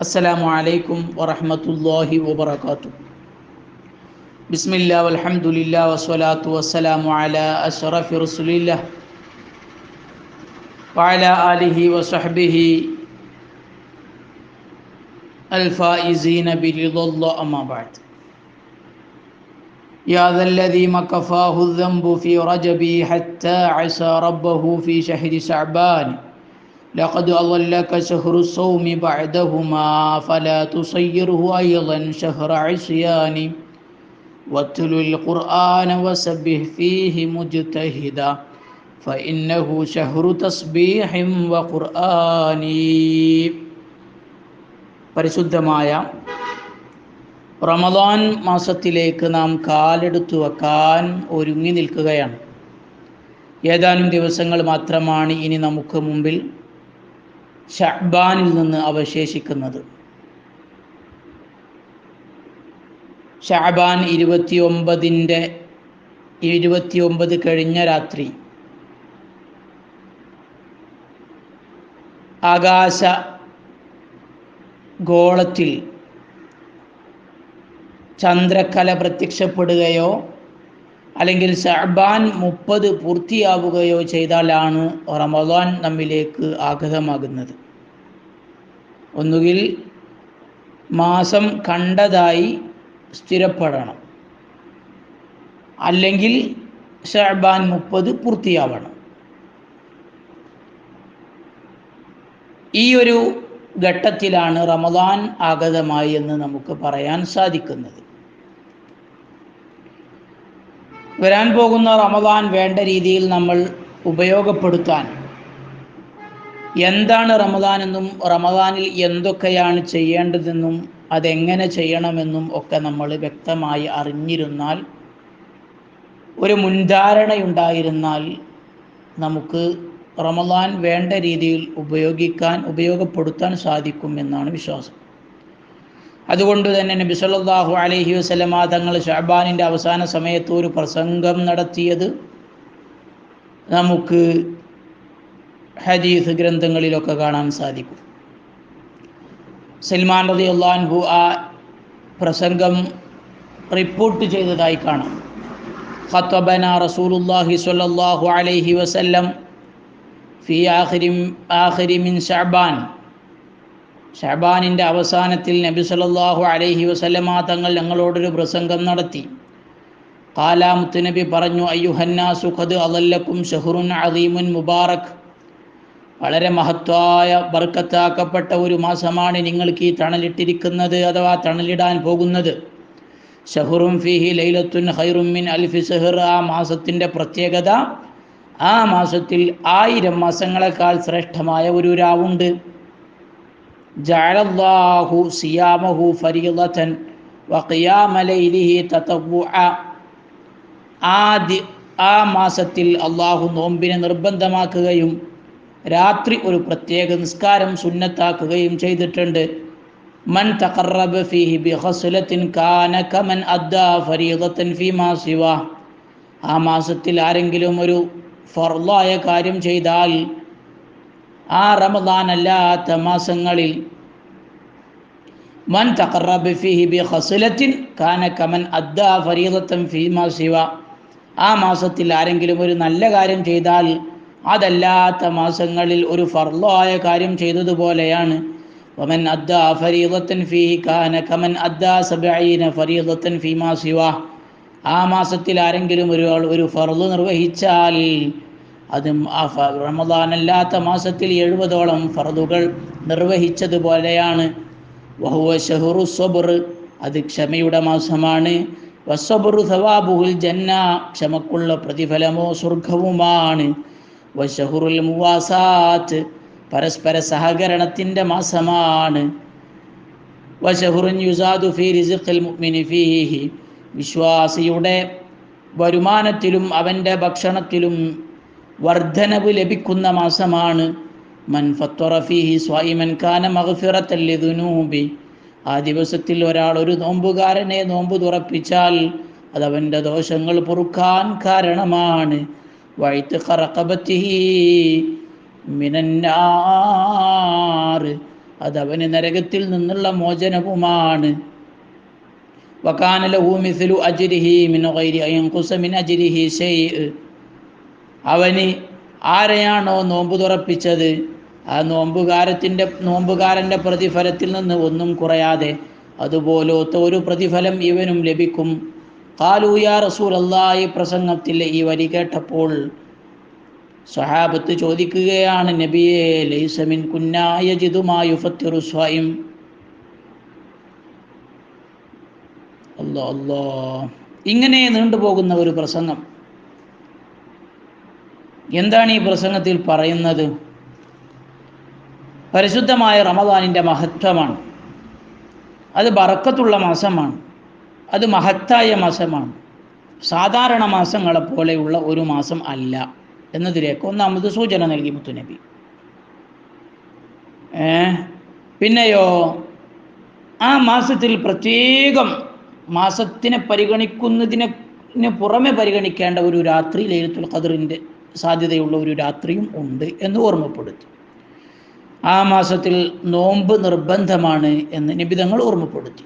السلام عليكم ورحمة الله وبركاته. بسم الله والحمد لله والصلاة والسلام على أشرف رسول الله وعلى آله وصحبه الفائزين برضا الله أما بعد. يا ذا الذي ما كفاه الذنب في رجبي حتى عسى ربه في شهر شعبان. لقد أضلك شهر الصوم بعدهما فلا تصيره أيضا شهر عصيان واتل القرآن وسبه فيه مجتهدا فإنه شهر تسبيح وقرآن പരിശുദ്ധമായ റമദാൻ മാസത്തിലേക്ക് നാം കാലെടുത്തു വെക്കാൻ ഒരുങ്ങി നിൽക്കുകയാണ് ഏതാനും ദിവസങ്ങൾ മാത്രമാണ് ഇനി നമുക്ക് മുമ്പിൽ ഷഹ്ബാനിൽ നിന്ന് അവശേഷിക്കുന്നത്. ഷഹബാൻ ഇരുപത്തിയൊമ്പതിന്റെ ഇരുപത്തിയൊമ്പത് കഴിഞ്ഞ രാത്രി ആകാശ ഗോളത്തിൽ ചന്ദ്രക്കല പ്രത്യക്ഷപ്പെടുകയോ അല്ലെങ്കിൽ ഷഹബാൻ മുപ്പത് പൂർത്തിയാവുകയോ ചെയ്താലാണ് റമദാൻ നമ്മിലേക്ക് ആഗതമാകുന്നത്. ഒന്നുകിൽ മാസം കണ്ടതായി സ്ഥിരപ്പെടണം. അല്ലെങ്കിൽ ഷഹബാൻ മുപ്പത് പൂർത്തിയാവണം. ഈ ഒരു ഘട്ടത്തിലാണ് റമദാൻ ആഗതമായി എന്ന് നമുക്ക് പറയാൻ സാധിക്കുന്നത്. വരാൻ പോകുന്ന റമദാൻ വേണ്ട രീതിയിൽ നമ്മൾ ഉപയോഗപ്പെടുത്താൻ. എന്താണ് റമദാൻ എന്നും റമദാനിൽ എന്തൊക്കെയാണ് ചെയ്യേണ്ടതെന്നും അതെങ്ങനെ ചെയ്യണമെന്നും ഒക്കെ നമ്മൾ വ്യക്തമായി അറിഞ്ഞിരുന്നാൽ ഒരു മുൻധാരണയുണ്ടായിരുന്നാൽ നമുക്ക് റമദാൻ വേണ്ട രീതിയിൽ ഉപയോഗിക്കാൻ ഉപയോഗപ്പെടുത്താൻ സാധിക്കും എന്നാണ് വിശ്വാസം. അതുകൊണ്ട് തന്നെ നബി സല്ലല്ലാഹു അലൈഹി വസല്ലമ തങ്ങൾ ഷഹബാനിന്റെ അവസാന സമയത്ത് ഒരു പ്രസംഗം നടത്തിയത് നമുക്ക് ഹദീസ് ഗ്രന്ഥങ്ങളിലൊക്കെ കാണാൻ സാധിക്കും. സൽമാൻ റതി അള്ളാൻഹു ആ പ്രസംഗം റിപ്പോർട്ട് ചെയ്തതായി കാണാം. ഖത്തബന റസൂലുല്ലാഹി സ്വല്ലല്ലാഹു അലൈഹി വസല്ലം ഫി ആഖിരി ആഖിരി മിൻ ഷഅബാൻ ഷഅബാനിന്റെ അവസാനത്തിൽ നബി സല്ലല്ലാഹു അലൈഹി വസല്ലമ തങ്ങൾ ഞങ്ങളോടൊരു പ്രസംഗം നടത്തി. കാലാമുത്ത് നബി പറഞ്ഞു അയ്യുഹന്നാസു ഖദ് അലല്ലക്കും ഷഹറുൻ അദീമുൻ മുബാറക്. വളരെ മഹത്വായ ബർക്കത്താക്കപ്പെട്ട ഒരു മാസമാണ് നിങ്ങൾക്ക് ഈ തണലിട്ടിരിക്കുന്നത് അഥവാ തണലിടാൻ പോകുന്നത്. ഷഹുറും ഫിഹി ലൈലത്തുൻ ഹൈറുമിൻ അൽഫി സഹർ ആ മാസത്തിന്റെ പ്രത്യേകത ആ മാസത്തിൽ ആയിരം മാസങ്ങളെക്കാൾ ശ്രേഷ്ഠമായ ഒരു രാവുണ്ട്. ജഅലല്ലാഹു സിയാമഹു ഫരീളതൻ വഖിയാമ ലൈലിഹി തതവ്വുഅ. ആദ്യ ആ മാസത്തിൽ അള്ളാഹു നോമ്പിനെ നിർബന്ധമാക്കുകയും രാത്രി ഒരു പ്രത്യേക നിസ്കാരം സുന്നത്താക്കുകയും ചെയ്തിട്ടുണ്ട്. മൻ തഖറബ ഫീഹി ബിഖസ്ലത്തിൻ കാന കമൻ അദ്ദാ ഫരീദത്തൻ ഫീമാ സിവ. ആ മാസത്തിൽ ആരെങ്കിലും ഒരു ഫർലായ കാര്യം ചെയ്താൽ ആ റമദാൻ അല്ലാത്ത മാസങ്ങളിൽ മൻ തഖറബ ഫീഹി ബിഖസ്ലത്തിൻ കാന കമൻ അദ്ദാ ഫരീദത്തൻ ഫീമാ ശിവ ആ മാസത്തിൽ ആരെങ്കിലും ഒരു നല്ല കാര്യം ചെയ്താൽ അതല്ലാത്ത മാസങ്ങളിൽ ഒരു ഫർലായ കാര്യം ചെയ്തതുപോലെയാണ്. വമൻ അദ്ദാ ഫീഹി കാന കമൻ അദ്ദാ സബഈന ഫരീദത്തൻ ഫീമാ സിവ. ആ മാസത്തിൽ ആരെങ്കിലും ഒരാൾ ഒരു ഫർൾ നിർവഹിച്ചാൽ അതും ആ റമദാൻ അല്ലാത്ത മാസത്തിൽ എഴുപതോളം ഫറദുകൾ നിർവഹിച്ചതുപോലെയാണ്. വഹുവ അത് ക്ഷമയുടെ മാസമാണ്. ജന്ന. ക്ഷമക്കുള്ള പ്രതിഫലമോ സ്വർഗവുമാണ് പരസ്പര സഹകരണത്തിന്റെ മാസമാണ്. യുസാദു മുഅ്മിനി ഫീഹി. വിശ്വാസിയുടെ വരുമാനത്തിലും അവന്റെ ഭക്ഷണത്തിലും വർധനവ് ലഭിക്കുന്ന മാസമാണ്. മൻ ഫത്വറ ഫീഹി സ്വായിമൻ കാന ആ ദിവസത്തിൽ ഒരാൾ ഒരു നോമ്പുകാരനെ നോമ്പ് തുറപ്പിച്ചാൽ അതവന്റെ ദോഷങ്ങൾ പൊറുക്കാൻ കാരണമാണ്. വൈത്ത് റഖബത്തിഹി മിനന്നാർ. അത് അവന് നരകത്തിൽ നിന്നുള്ള മോചനവുമാണ്. വക്കാന ലഹു മിസ്ലു അജ്രിഹി മിൻ അജ്രിഹി ഷൈഅ് അവന് ആരെയാണോ നോമ്പ് തുറപ്പിച്ചത്? ആ നോമ്പുകാരത്തിന്റെ നോമ്പുകാരന്റെ പ്രതിഫലത്തിൽ നിന്ന് ഒന്നും കുറയാതെ അതുപോലത്തെ ഒരു പ്രതിഫലം ഇവനും ലഭിക്കും. കാലൂയ റസൂൽ ഈ പ്രസംഗത്തിൽ ഈ വരി കേട്ടപ്പോൾ സഹാബത്ത് ചോദിക്കുകയാണ് നബിയെ ലൈസമിൻ കുന്നായ ജിതുമായു ഫത്തിറു സ്വയം. അല്ലോ അല്ലോ. ഇങ്ങനെ നീണ്ടുപോകുന്ന ഒരു പ്രസംഗം. എന്താണ് ഈ പ്രസംഗത്തിൽ പറയുന്നത്? പരിശുദ്ധമായ റമദാനിന്റെ മഹത്വമാണ്. അത് ബറക്കത്തുള്ള മാസമാണ്. അത് മഹത്തായ മാസമാണ്. സാധാരണ മാസങ്ങളെ പോലെയുള്ള ഒരു മാസം അല്ല എന്നതിലേക്ക് ഒന്നാമത് സൂചന നൽകി മുത്തുനബി പിന്നെയോ? ആ മാസത്തിൽ പ്രത്യേകം മാസത്തിനെ പരിഗണിക്കുന്നതിനെ പുറമെ പരിഗണിക്കേണ്ട ഒരു രാത്രി ലൈലത്തുൽ ഖദറിന്റെ സാധ്യതയുള്ള ഒരു രാത്രിയും ഉണ്ട് എന്ന് ഓർമ്മപ്പെടുത്തി. ആ മാസത്തിൽ നോമ്പ് നിർബന്ധമാണ് എന്ന് നിബിധങ്ങൾ ഓർമ്മപ്പെടുത്തി.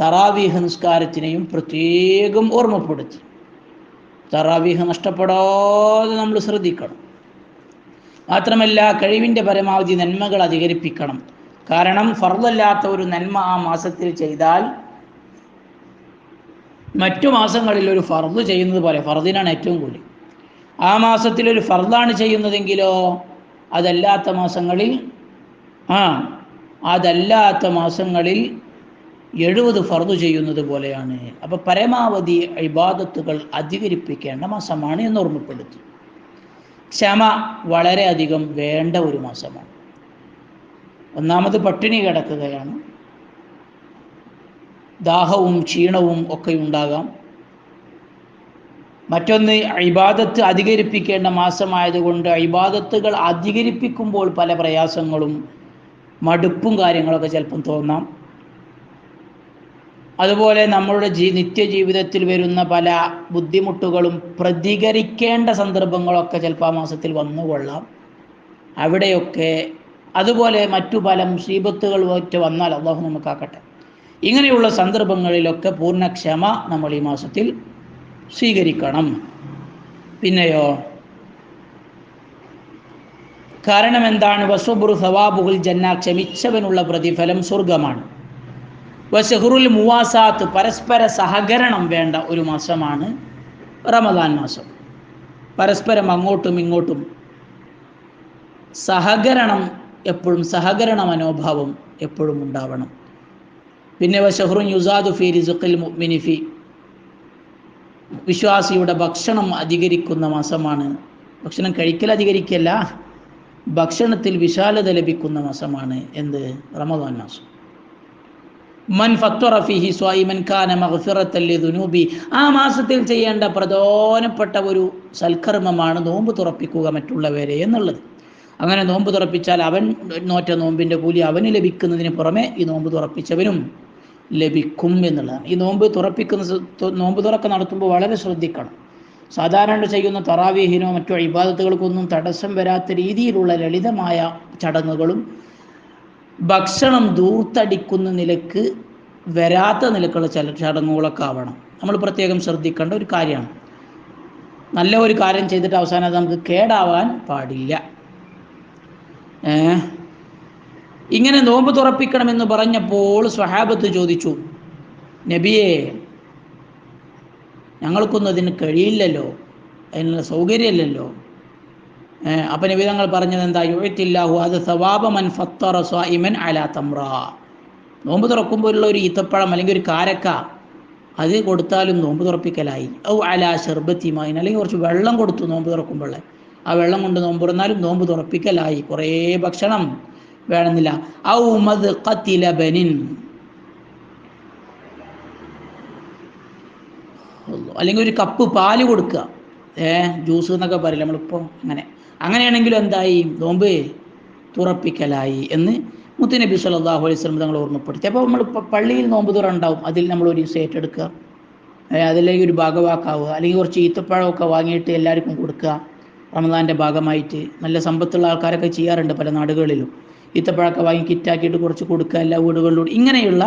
തറാവീഹ നിസ്കാരത്തിനെയും പ്രത്യേകം ഓർമ്മപ്പെടുത്തി. തറാവീഹ നഷ്ടപ്പെടാതെ നമ്മൾ ശ്രദ്ധിക്കണം. മാത്രമല്ല കഴിവിന്റെ പരമാവധി നന്മകൾ അധികരിപ്പിക്കണം. കാരണം ഫർദല്ലാത്ത ഒരു നന്മ ആ മാസത്തിൽ ചെയ്താൽ മറ്റു മാസങ്ങളിൽ ഒരു ഫർദ് ചെയ്യുന്നത് പോലെ ഫർദിനാണ് ഏറ്റവും കൂടുതൽ. ആ മാസത്തിൽ ഒരു ഫർദാണ് ചെയ്യുന്നതെങ്കിലോ അതല്ലാത്ത മാസങ്ങളിൽ ആ അതല്ലാത്ത മാസങ്ങളിൽ എഴുപത് ഫർദ് ചെയ്യുന്നത് പോലെയാണ്. അപ്പോൾ പരമാവധി ഇബാദത്തുകൾ അധികരിപ്പിക്കേണ്ട മാസമാണ് എന്ന് ഓർമ്മപ്പെടുത്തി. ക്ഷമ വളരെയധികം വേണ്ട ഒരു മാസമാണ്. ഒന്നാമത് പട്ടിണി കിടക്കുകയാണ്. ദാഹവും ക്ഷീണവും ഒക്കെ ഉണ്ടാകാം. മറ്റൊന്ന് ഇബാദത്ത് അധികരിപ്പിക്കേണ്ട മാസമായതുകൊണ്ട് ഇബാദത്തുകൾ അധികരിപ്പിക്കുമ്പോൾ പല പ്രയാസങ്ങളും മടുപ്പും കാര്യങ്ങളൊക്കെ ചിലപ്പം തോന്നാം. അതുപോലെ നമ്മളുടെ ജീ നിത്യജീവിതത്തിൽ വരുന്ന പല ബുദ്ധിമുട്ടുകളും പ്രതികരിക്കേണ്ട സന്ദർഭങ്ങളൊക്കെ ചിലപ്പോൾ ആ മാസത്തിൽ വന്നുകൊള്ളാം അവിടെയൊക്കെ അതുപോലെ മറ്റു പല മുസീബത്തുകൾ ഒറ്റ വന്നാൽ അള്ളാഹു നമുക്കാക്കട്ടെ. ഇങ്ങനെയുള്ള സന്ദർഭങ്ങളിലൊക്കെ പൂർണ ക്ഷമ നമ്മൾ ഈ മാസത്തിൽ സ്വീകരിക്കണം. പിന്നെയോ? കാരണം എന്താണ് വസുബുറു സവാബുൽ ജന്ന ക്ഷമിച്ചവനുള്ള പ്രതിഫലം സ്വർഗമാണ് വസഹുറുൽ മുവാസാത്ത് പരസ്പര സഹകരണം വേണ്ട ഒരു മാസമാണ് റമദാൻ മാസം. പരസ്പരം അങ്ങോട്ടും ഇങ്ങോട്ടും സഹകരണം എപ്പോഴും സഹകരണ മനോഭാവം എപ്പോഴും ഉണ്ടാവണം. പിന്നെ വഷഹ്റുൻ യുസാദു ഫി റിസുഖിൽ മുഅ്മിനിഫി വിശ്വാസിയുടെ ഭക്ഷണം അധികരിക്കുന്ന മാസമാണ്. ഭക്ഷണം കഴിക്കൽ അധികരിക്കല്ല ഭക്ഷണത്തിൽ വിശാലത ലഭിക്കുന്ന മാസമാണ് എന്ത്? റമദാൻ മാസം. മൻ ഫത്വറഫിഹി സ്വായിമൻ ഖാന ആ മാസത്തിൽ ചെയ്യേണ്ട പ്രധാനപ്പെട്ട ഒരു സൽക്കർമ്മമാണ് നോമ്പ് തുറപ്പിക്കുക മറ്റുള്ളവരെ എന്നുള്ളത്. അങ്ങനെ നോമ്പ് തുറപ്പിച്ചാൽ അവൻ നോറ്റ നോമ്പിന്റെ കൂലി അവന് ലഭിക്കുന്നതിന് പുറമെ ഈ നോമ്പ് തുറപ്പിച്ചവനും ലഭിക്കും എന്നുള്ളതാണ്. ഈ നോമ്പ് തുറപ്പിക്കുന്ന നോമ്പ് തുറക്ക നടത്തുമ്പോൾ വളരെ ശ്രദ്ധിക്കണം. സാധാരണ ചെയ്യുന്ന തറാവീഹിനോ മറ്റോ ഇബാദത്തുകൾക്കൊന്നും തടസ്സം വരാത്ത രീതിയിലുള്ള ലളിതമായ ചടങ്ങുകളും ഭക്ഷണം ദൂർത്തടിക്കുന്ന നിലയ്ക്ക് വരാത്ത നിലക്കുള്ള ചില ചടങ്ങുകളൊക്കെ ആവണം. നമ്മൾ പ്രത്യേകം ശ്രദ്ധിക്കേണ്ട ഒരു കാര്യമാണ്. നല്ല ഒരു കാര്യം ചെയ്തിട്ട് അവസാനം നമുക്ക് കേടാവാൻ പാടില്ല. ഏ ഇങ്ങനെ നോമ്പ് തുറപ്പിക്കണമെന്ന് പറഞ്ഞപ്പോൾ സ്വഹാബത്ത് ചോദിച്ചു നബിയെ ഞങ്ങൾക്കൊന്നും അതിന് കഴിയില്ലല്ലോ അതിനുള്ള സൗകര്യമില്ലല്ലോ. അപ്പം നബി തങ്ങൾ പറഞ്ഞത് എന്താ? യുഴത്തില്ലാഹു അത് സവാബമൻ ഫത്തറ സ്വായിമൻ അലാ തമ്ര നോമ്പ് തുറക്കുമ്പോഴുള്ള ഒരു ഈത്തപ്പഴം അല്ലെങ്കിൽ ഒരു കാരക്ക അത് കൊടുത്താലും നോമ്പ് തുറപ്പിക്കലായി. ഔ അലാ ഷെർബത്തിമായി അല്ലെങ്കിൽ കുറച്ച് വെള്ളം കൊടുത്തു നോമ്പ് തുറക്കുമ്പോൾ ആ വെള്ളം കൊണ്ട് നോമ്പ് തുറന്നാലും നോമ്പ് തുറപ്പിക്കലായി. കുറേ ഭക്ഷണം. വേണമെന്നില്ല. ഔ കത്തിലബനിൻ അല്ലെങ്കിൽ ഒരു കപ്പ് പാൽ കൊടുക്കുക. ഏ ജ്യൂസ് എന്നൊക്കെ പറയില്ല നമ്മളിപ്പോൾ അങ്ങനെ. അങ്ങനെയാണെങ്കിലും എന്തായി? നോമ്പ് തുറപ്പിക്കലായി എന്ന് മുത്തുനബി സല്ലല്ലാഹു അലൈഹി സ്വലം തങ്ങൾ ഓർമ്മപ്പെടുത്തി. അപ്പോൾ നമ്മൾ പള്ളിയിൽ നോമ്പ് തുറ ഉണ്ടാവും അതിൽ നമ്മൾ ഒരു ദിവസം ഏറ്റെടുക്കുക. അതിലേക്ക് ഒരു ഭാഗവാക്കാവുക. അല്ലെങ്കിൽ കുറച്ച് ഈത്തപ്പഴമൊക്കെ വാങ്ങിയിട്ട് എല്ലാവർക്കും കൊടുക്കുക. റമദാന്റെ ഭാഗമായിട്ട്. നല്ല സമ്പത്തുള്ള ആൾക്കാരൊക്കെ ചെയ്യാറുണ്ട് പല നാടുകളിലും. ഈത്തപ്പഴമൊക്കെ വാങ്ങി കിറ്റാക്കിയിട്ട് കുറച്ച് കൊടുക്കുക എല്ലാ വീടുകളിലൂടെ ഇങ്ങനെയുള്ള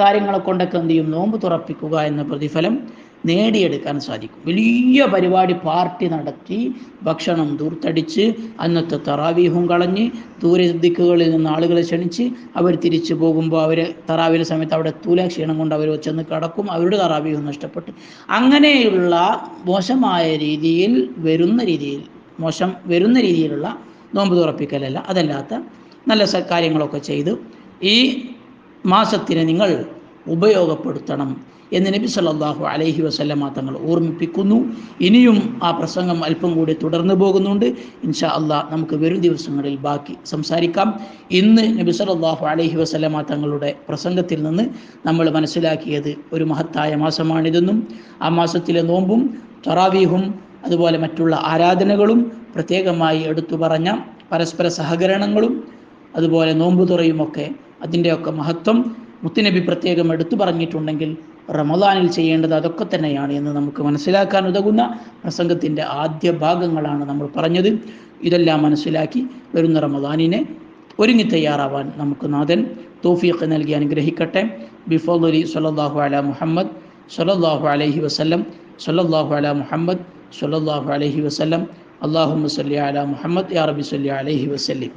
കാര്യങ്ങളെ കൊണ്ടൊക്കെ എന്ത് ചെയ്യും? നോമ്പ് തുറപ്പിക്കുക എന്ന പ്രതിഫലം നേടിയെടുക്കാൻ സാധിക്കും. വലിയ പരിപാടി പാർട്ടി നടത്തി ഭക്ഷണം ദൂർത്തടിച്ച് അന്നത്തെ തറാവീഹും കളഞ്ഞ് ദൂര ദിക്കുകളിൽ നിന്ന് ആളുകളെ ക്ഷണിച്ച് അവർ തിരിച്ചു പോകുമ്പോൾ അവർ തറാവീഹ് സമയത്ത് അവിടെ എത്തൂല ക്ഷീണം കൊണ്ട് അവർ ചെന്ന് കടക്കും അവരുടെ തറാവീഹും നഷ്ടപ്പെട്ടു. അങ്ങനെയുള്ള മോശമായ രീതിയിൽ വരുന്ന രീതിയിൽ മോശം വരുന്ന രീതിയിലുള്ള നോമ്പ് തുറപ്പിക്കലല്ല അതല്ലാത്ത നല്ല സൽക്കാര്യങ്ങളൊക്കെ കാര്യങ്ങളൊക്കെ ചെയ്ത്. ഈ മാസത്തിനെ നിങ്ങൾ ഉപയോഗപ്പെടുത്തണം എന്ന് നബി സല്ലാഹു അലൈഹി വസല്ലമ തങ്ങൾ ഓർമ്മിപ്പിക്കുന്നു. ഇനിയും ആ പ്രസംഗം അല്പം കൂടി തുടർന്നു പോകുന്നുണ്ട്. ഇൻഷാ അള്ളാഹ് നമുക്ക് വരും ദിവസങ്ങളിൽ ബാക്കി സംസാരിക്കാം. ഇന്ന് നബി സല്ലല്ലാഹു അലൈഹി വസല്ലമ തങ്ങളുടെ പ്രസംഗത്തിൽ നിന്ന് നമ്മൾ മനസ്സിലാക്കിയത് ഒരു മഹത്തായ മാസമാണിതെന്നും ആ മാസത്തിലെ നോമ്പും തറാവീഹും അതുപോലെ മറ്റുള്ള ആരാധനകളും പ്രത്യേകമായി എടുത്തു പറഞ്ഞ പരസ്പര സഹകരണങ്ങളും അതുപോലെ നോമ്പ് തുറയുമൊക്കെ അതിന്റെയൊക്കെ മഹത്വം മുത്തുനബി പ്രത്യേകം എടുത്തു പറഞ്ഞിട്ടുണ്ടെങ്കിൽ റമദാനിൽ ചെയ്യേണ്ടത് അതൊക്കെ തന്നെയാണ് എന്ന് നമുക്ക് മനസ്സിലാക്കാൻ ഉതകുന്ന പ്രസംഗത്തിന്റെ ആദ്യ ഭാഗങ്ങളാണ് നമ്മൾ പറഞ്ഞത്. ഇതെല്ലാം മനസ്സിലാക്കി വരുന്ന റമദാനിനെ ഒരുങ്ങി തയ്യാറാവാൻ നമുക്ക് നാഥൻ തോഫീഖ് നൽകി അനുഗ്രഹിക്കട്ടെ. ബിഫോലി സല്ലല്ലാഹു അല മുഹമ്മദ് സല്ലല്ലാഹു അലഹി വസ്ലം സല്ലല്ലാഹു അല മുഹമ്മദ് സല്ലല്ലാഹു അലഹി വസ്ലം അള്ളാഹു സല്ലി അല മുഹമ്മദ് യാ റബി സല്ലി അലഹി വസല്ലം.